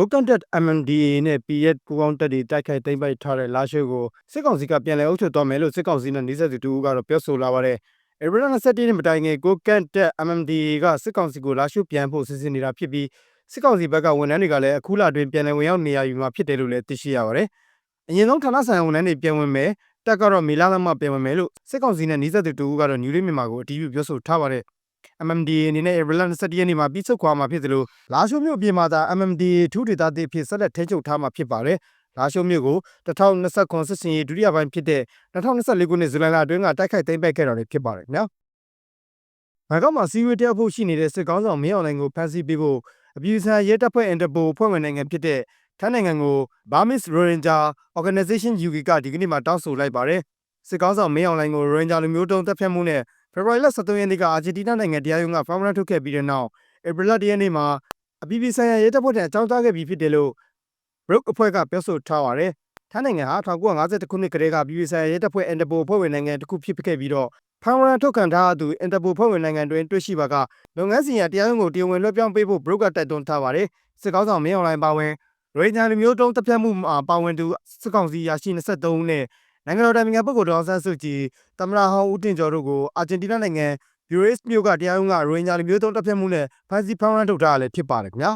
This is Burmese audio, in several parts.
ကိုကန်တက် MNDAA နဲ့ PF ပူးပေါင်းတပ်တွေတိုက်ခိုက်သိမ်းပိုက်ထားတဲ့လာရှိုးကိုစစ်ကောင်စီကပြန်လည်အုပ်ချုပ်သွားမယ်လို့စစ်ကောင်စီနဲ့နှိစက်သူတူကတော့ပြောဆိုလာပါတယ်။ဧပြီလ27ရက်နေ့မတိုင်ခင်ကိုကန်တက် MNDAA ကစစ်ကောင်စီကိုလာရှိုးပြန်ဖို့စီစဉ်နေတာဖြစ်ပြီးစစ်ကောင်စီဘက်ကဝန်ထမ်းတွေကလည်းအခုလအတွင်းပြန်လည်ဝင်ရောက်နေရယူမှာဖြစ်တယ်လို့လည်းသိရှိရပါတယ်။အရင်ဆုံးဌာနဆိုင်ရာဝန်ထမ်းတွေပြန်ဝင်မယ်တက်ကတော့မီလာလမှပြန်ဝင်မယ်လို့စစ်ကောင်စီနဲ့နှိစက်သူတူကတော့ New Day မြန်မာကိုအတည်ပြုပြောဆိုထားပါတယ်။ MMDA အနေနဲ့ April 27ရက်နေ့မှာပြီးဆုတ်ခွာမှာဖြစ်သလိုလာရှိုးမြို့ပြင်မှာသာ MMDA ထူးဒေသသစ်အဖြစ်ဆက်လက်ထိန်းချုပ်ထားမှာဖြစ်ပါတယ်။လာရှိုးမြို့ကို2029စစ်စင်ရေးဒုတိယပိုင်းဖြစ်တဲ့2024ခုနှစ်ဇူလိုင်လအတွင်းကတိုက်ခိုက်သိမ်းပိုက်ခဲ့တာလည်းဖြစ်ပါတယ်ခင်ဗျာ။ဘန်ကောက်မှာစီးဝေးတက်ဖို့ရှိနေတဲ့စစ်ကောင်းဆောင်မင်းအောင်လှိုင်ကိုဖမ်းဆီးပေးဖို့အပြည်ပြည်ဆိုင်ရာရဲတပ်ဖွဲ့ Interpol ဖွဲ့ဝင်နိုင်ငံဖြစ်တဲ့ထိုင်းနိုင်ငံကို Burmese Rohingya Organization UK ကဒီကနေ့မှတောင်းဆိုလိုက်ပါတယ်။စစ်ကောင်းဆောင်မင်းအောင်လှိုင်ကို Rohingya လူမျိုးတုံးတပ်ဖြတ်မှုနဲ့ ဖေဖော်ဝါရီလ23ရက်နေ့ကအာဂျင်တီးနားနိုင်ငံတရားရုံးကဖောင်မရထုတ်ခဲ့ပြီးတဲ့နောက်ဧပြီလ1ရက်နေ့မှာအပြည်ပြည်ဆိုင်ရာရဲတပ်ဖွဲ့ထံအကြောင်းကြားခဲ့ပြီးဖြစ်တယ်လို့ Brook အဖွဲ့ကပြောဆိုထားပါတယ်။ထိုင်းနိုင်ငံဟာ1952ခုနှစ်ကတည်းကပြည်ပြည်ဆိုင်ရာရဲတပ်ဖွဲ့ Interpol ဖွဲ့ဝင်နိုင်ငံတစ်ခုဖြစ်ခဲ့ပြီးတော့ဖောင်မရထုတ်ခံထားသူ Interpol ဖွဲ့ဝင်နိုင်ငံတွင်တွေ့ရှိပါကလုပ်ငန်းစဉ်ရတရားရုံးကိုတရားဝင်လွှဲပြောင်းပေးဖို့ Brook ကတိုက်တွန်းထားပါတယ်။စစ်ကောင်းဆောင်မင်းအွန်လိုင်းပါဝင်ရိုဟင်ဂျာလူမျိုးတုံးတပ်ဖြတ်မှုမှာပါဝင်သူစစ်ကောင်စီရရှိ23ဦးနဲ့ နိုင်ငံတော်တိုင်ပင်ခံပုဂ္ဂိုလ်ဒေါအောင်ဆန်းစုကြည်တမရဟောင်းဦးတင်ကျော်တို့ကိုအာဂျင်တီးနားနိုင်ငံဘယူရေးစ်မြို့ကတရားရုံးကရိုဟင်ဂျာလူမျိုးတုံးတပ်ဖြတ်မှုနဲ့ဖမ်းဆီးဖောင်းရမ်းထုတ်ထားရလည်းဖြစ်ပါတယ်ခင်ဗျာ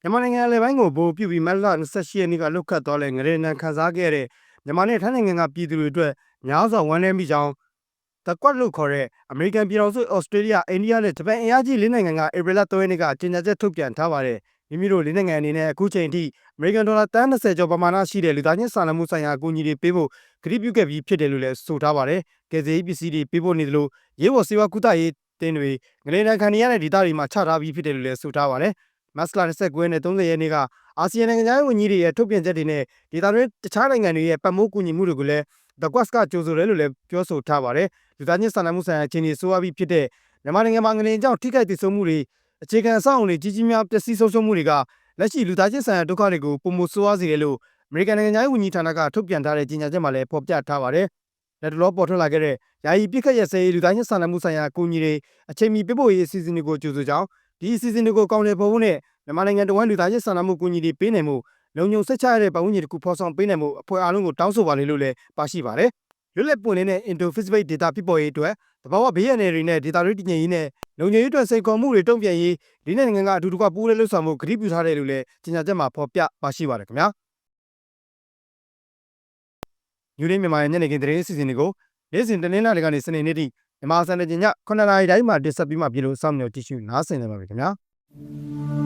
မြန်မာနိုင်ငံအလဲပိုင်းကိုဗိုလ်ပြုပြီးမတ်လ28ရက်နေ့ကလွတ်ခတ်သွားတဲ့ငရေနံခန်းစားခဲ့တဲ့မြန်မာနဲ့ထိုင်းနိုင်ငံကပြည်သူတွေအတွက်များစွာဝမ်းနည်းမိကြောင်းတကွက်လို့ခေါ်တဲ့အမေရိကန်ပြည်ထောင်စုဩစတြေးလျအိန္ဒိယနဲ့ဂျပန်အင်အားကြီးလေးနိုင်ငံကဧပြီလ3ရက်နေ့ကကြေညာချက်ထုတ်ပြန်ထားပါတယ် မိမိတို့လေးနိုင်ငံအနေနဲ့အခုချိန်ထိအမေရိကန်ဒေါ်လာတန်း30ကျော်ပမာဏရှိတဲ့လူသားချင်းစာနာမှုဆိုင်ရာအကူအညီတွေပေးဖို့ကတိပြုခဲ့ပြီးဖြစ်တယ်လို့လည်းဆိုထားပါတယ်။ကယ်ဆယ်ရေးပစ္စည်းတွေပေးဖို့နေသလိုရေးပေါ်စေဝါကုသရေးတင်းတွေငလေနံခံရတဲ့ဒေသတွေမှာချထားပြီးဖြစ်တယ်လို့လည်းဆိုထားပါတယ်။မတ်လ29ရက်နဲ့30ရက်နေ့ကအာဆီယံနိုင်ငံသားဝန်ကြီးတွေရဲ့ထုတ်ပြန်ချက်တွေနဲ့ဒေသတွင်းတခြားနိုင်ငံတွေရဲ့ပတ်မိုးကူညီမှုတွေကိုလည်း The Quest ကကြိုဆိုတယ်လို့လည်းပြောဆိုထားပါတယ်။လူသားချင်းစာနာမှုဆိုင်ရာအခြေအနေဆိုးဝါးပြီးဖြစ်တဲ့မြန်မာနိုင်ငံမှာငလင်ကြောင့်ထိခိုက်ဒေဆုံးမှုတွေ အခြေခံအဆောက်အုံတွေကြီးကြီးများပျက်စီးဆုံးရှုံးမှုတွေကလက်ရှိလူသားချင်းဆိုင်ရာဒုက္ခတွေကိုပုံမဆိုးဝါးစေတယ်လို့အမေရိကန်နိုင်ငံသားဝန်ကြီးဌာနကထုတ်ပြန်ထားတဲ့ကြေညာချက်မှာလည်းဖော်ပြထားပါတယ်။လက်တလောပေါ်ထွက်လာခဲ့တဲ့ယာယီပြစ်ခတ်ရစဲလူသားချင်းစာနာမှုဆိုင်ရာအကူအညီတွေအချိန်မီပြဖို့ရေးအစီအစဉ်တွေကိုကြိုဆိုကြောင်းဒီအစီအစဉ်တွေကိုကောင်းတယ်ပေါ်ဖို့နဲ့မြန်မာနိုင်ငံတော်ဝန်လူသားချင်းစာနာမှုအကူအညီတွေပေးနိုင်မှုလုံခြုံစိတ်ချရတဲ့ပတ်ဝန်းကျင်တစ်ခုဖော်ဆောင်ပေးနိုင်မှုအဖွဲ့အားလုံးကိုတောင်းဆိုပါလေလို့လည်းပါရှိပါတယ်။ ရွတ်လက်ပွင့်နေတဲ့ Indo-Pacific Data ဖြစ်ပေါ်ရေးအတွက်တဘာဝဘေးရန်တွေနဲ့ဒေတာတွေတည်ငြိမ်ရေးနဲ့လုံခြုံရေးအတွက်စိန်ခေါ်မှုတွေတုံ့ပြန်ရေးဒီနိုင်ငံကအတူတကွပူးလဲလှုပ်ဆောင်မှုကတိပြုထားတယ်လို့လည်းကြေညာချက်မှာဖော်ပြပါရှိပါတယ်ခင်ဗျာ။ယူရင်းမြန်မာရဲ့ညနေခင်းသတင်းအစီအစဉ်တွေကိုနေ့စဉ်တင်းနှင်းလာတွေကနေစနေနေ့ထိမြန်မာစံတော်ချိန်ည9:00နာရီတိုင်းမှာတင်ဆက်ပြီးမှပြည်လို့စောင့်မျှော်ကြည့်ရှုနားဆင်နေပါပြီခင်ဗျာ။